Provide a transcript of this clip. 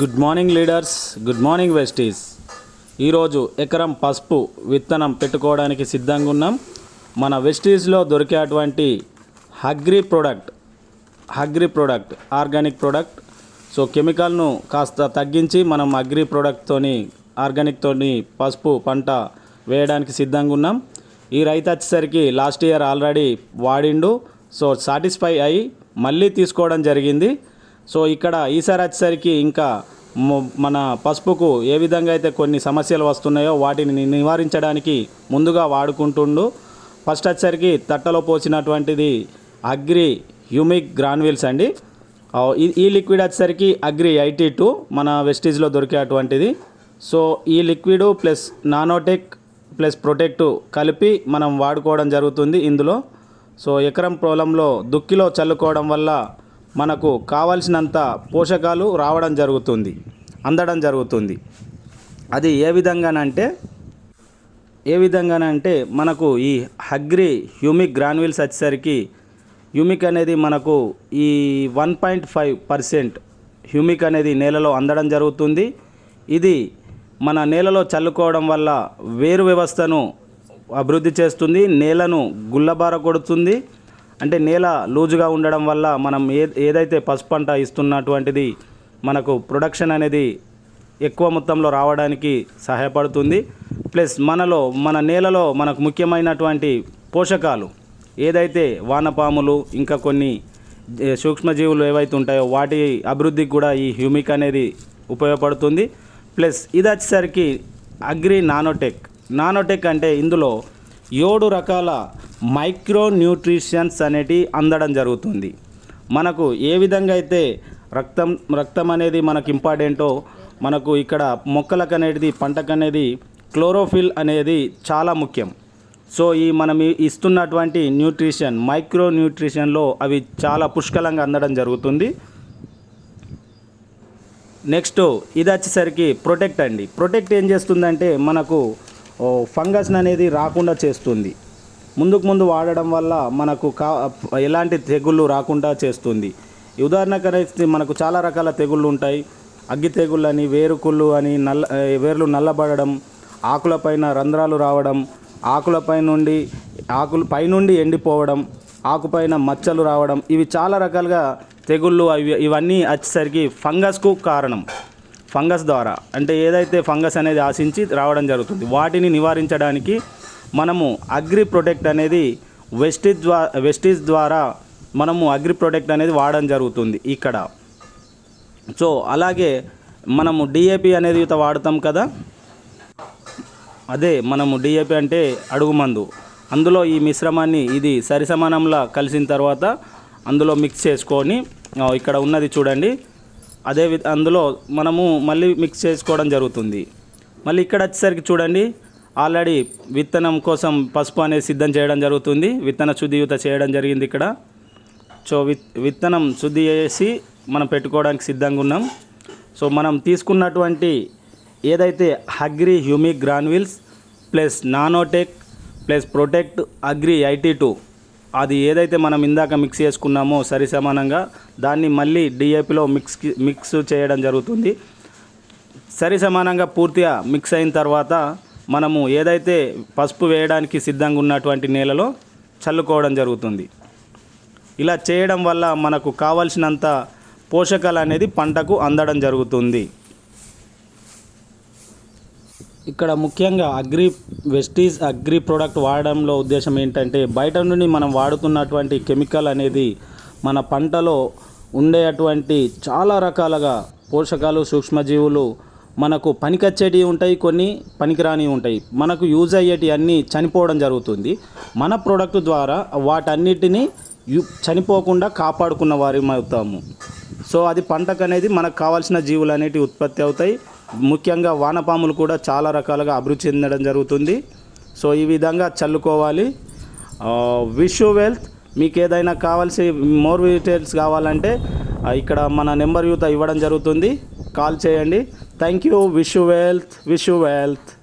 Good morning leaders good morning Vestige ఈరోజు ఎకరం పసుపు విత్తనం పెట్టుకోవడానికి సిద్ధంగా ఉన్నాం. మన వెస్టీస్లో దొరికేటువంటి agri product agri product organic product so కెమికల్ను కాస్త తగ్గించి మనం అగ్రి ప్రోడక్ట్తోని ఆర్గానిక్తోని పసుపు పంట వేయడానికి సిద్ధంగా ఉన్నాం. ఈ రైతు వచ్చేసరికి లాస్ట్ ఇయర్ ఆల్రెడీ వాడిండు. సో సాటిస్ఫై అయ్యి మళ్ళీ తీసుకోవడం జరిగింది. సో ఇక్కడ ఈసారి వచ్చేసరికి ఇంకా మన పసుపుకు ఏ విధంగా అయితే కొన్ని సమస్యలు వస్తున్నాయో వాటిని నివారించడానికి ముందుగా వాడుకుంటుండు. ఫస్ట్ వచ్చేసరికి తట్టలో పోసినటువంటిది అగ్రి హ్యూమిక్ గ్రాన్విల్స్ అండి. ఈ- ఈ లిక్విడ్ వచ్చేసరికి అగ్రి ఐటీ టూ మన వెస్టీజ్లో దొరికేటువంటిది. సో ఈ liquid plus nanotech plus protect కలిపి మనం వాడుకోవడం జరుగుతుంది ఇందులో. సో ఎకరం పొలంలో దుక్కిలో చల్లుకోవడం వల్ల మనకు కావలసినంత పోషకాలు రావడం జరుగుతుంది అందడం జరుగుతుంది. అది ఏ విధంగానంటే ఏ విధంగానంటే మనకు ఈ హగ్రి హ్యూమిక్ గ్రాన్యుల్స్ వచ్చేసరికి హ్యూమిక్ అనేది మనకు ఈ one point five percent humic అనేది నేలలో అందడం జరుగుతుంది. ఇది మన నేలలో చల్లుకోవడం వల్ల వేరు వ్యవస్థను అభివృద్ధి చేస్తుంది నేలను గుల్లబార కొడుతుంది. అంటే నేల లూజుగా ఉండడం వల్ల మనం ఏ ఏదైతే పసుపు పంట ఇస్తున్నటువంటిది మనకు ప్రొడక్షన్ అనేది ఎక్కువ మొత్తంలో రావడానికి సహాయపడుతుంది. ప్లస్ మనలో మన నేలలో మనకు ముఖ్యమైనటువంటి పోషకాలు ఏదైతే వానపాములు ఇంకా కొన్ని సూక్ష్మజీవులు ఏవైతే ఉంటాయో వాటి అభివృద్ధికి కూడా ఈ హ్యూమిక్ అనేది ఉపయోగపడుతుంది. ప్లస్ ఇది వచ్చేసరికి అగ్రి నానోటెక్. నానోటెక్ అంటే ఇందులో ఏడు రకాల మైక్రో న్యూట్రిషన్స్ అనేటివి అందడం జరుగుతుంది. మనకు ఏ విధంగా అయితే రక్తం రక్తం అనేది మనకు ఇంపార్టెంటో మనకు ఇక్కడ మొక్కలకు అనేది పంటకు అనేది క్లోరోఫిల్ అనేది చాలా ముఖ్యం. సో ఈ మనం ఇస్తున్నటువంటి న్యూట్రిషన్ మైక్రో న్యూట్రిషన్లో అవి చాలా పుష్కలంగా అందడం జరుగుతుంది. నెక్స్ట్ ఇది వచ్చేసరికి ప్రొటెక్ట్ అండి. ప్రొటెక్ట్ ఏం చేస్తుందంటే మనకు ఫంగస్ అనేది రాకుండా చేస్తుంది. ముందుకు ముందు వాడడం వల్ల మనకు కా ఎలాంటి తెగుళ్ళు రాకుండా చేస్తుంది. ఈ ఉదాహరణకు అయితే మనకు చాలా రకాల తెగుళ్ళు ఉంటాయి. అగ్గి తెగుళ్ళు అని వేరుకుళ్ళు అని నల్ల వేర్లు నల్లబడడం ఆకులపైన రంధ్రాలు రావడం ఆకులపై నుండి ఆకులు పైనుండి ఎండిపోవడం ఆకుపైన మచ్చలు రావడం ఇవి చాలా రకాలుగా తెగుళ్ళు అవి ఇవన్నీ వచ్చేసరికి ఫంగస్కు కారణం. ఫంగస్ ద్వారా అంటే ఏదైతే ఫంగస్ అనేది ఆశించి రావడం జరుగుతుంది వాటిని నివారించడానికి మనము అగ్రి ప్రొటెక్ట్ అనేది వెస్టిజ్ ద్వారా వెస్టిజ్ ద్వారా మనము అగ్రి ప్రొటెక్ట్ అనేది వాడడం జరుగుతుంది ఇక్కడ. సో అలాగే మనము డిఏపి అనేది ఇత వాడతాం కదా? అదే మనము డిఏపి అంటే అడుగు మందు. అందులో ఈ మిశ్రమాన్ని ఇది సరిసమానంలా కలిసిన తర్వాత అందులో మిక్స్ చేసుకొని ఇక్కడ ఉన్నది చూడండి. అదే అందులో మనము మళ్ళీ మిక్స్ చేసుకోవడం జరుగుతుంది. మళ్ళీ ఇక్కడ వచ్చేసరికి చూడండి. ఆల్రెడీ విత్తనం కోసం పసుపు అనేది సిద్ధం చేయడం జరుగుతుంది. విత్తన శుద్ధియుత చేయడం జరిగింది ఇక్కడ. సో విత్ విత్తనం శుద్ధి చేసి మనం పెట్టుకోవడానికి సిద్ధంగా ఉన్నాం. సో మనం తీసుకున్నటువంటి ఏదైతే agri humic granules plus nanotech plus protect agri IT two అది ఏదైతే మనం ఇందాక మిక్స్ చేసుకున్నామో సరి సమానంగా దాన్ని మళ్ళీ డిఏపిలో మిక్స్ మిక్స్ చేయడం జరుగుతుంది. సరి సమానంగా పూర్తిగా మిక్స్ అయిన తర్వాత మనము ఏదైతే పసుపు వేయడానికి సిద్ధంగా ఉన్నటువంటి నేలలో చల్లుకోవడం జరుగుతుంది. ఇలా చేయడం వల్ల మనకు కావలసినంత పోషకాలు అనేది పంటకు అందడం జరుగుతుంది. ఇక్కడ ముఖ్యంగా అగ్రి వెస్టీజ్ అగ్రి ప్రోడక్ట్ వాడడంలో ఉద్దేశం ఏంటంటే బయట నుండి మనం వాడుతున్నటువంటి కెమికల్ అనేది మన పంటలో ఉండేటువంటి చాలా రకాలుగా పోషకాలు సూక్ష్మజీవులు మనకు పనికొచ్చేటివి ఉంటాయి కొన్ని పనికిరానివి ఉంటాయి. మనకు యూజ్ అయ్యేటివి అన్నీ చనిపోవడం జరుగుతుంది. మన ప్రోడక్ట్ ద్వారా వాటన్నిటిని యు చనిపోకుండా కాపాడుకున్న వారి అవుతాము. సో అది పంటకు అనేది మనకు కావాల్సిన జీవులు అనేటివి ఉత్పత్తి అవుతాయి. ముఖ్యంగా వానపాములు కూడా చాలా రకాలుగా అభివృద్ధి చెందడం జరుగుతుంది. సో ఈ విధంగా చల్లుకోవాలి. విష్ వెల్త్ మీకు ఏదైనా కావాల్సి మోర్ డీటెయిల్స్ కావాలంటే ఇక్కడ మన నెంబర్ యూత ఇవ్వడం జరుగుతుంది. కాల్ చేయండి. Thank you. Wish you wealth. Wish you wealth.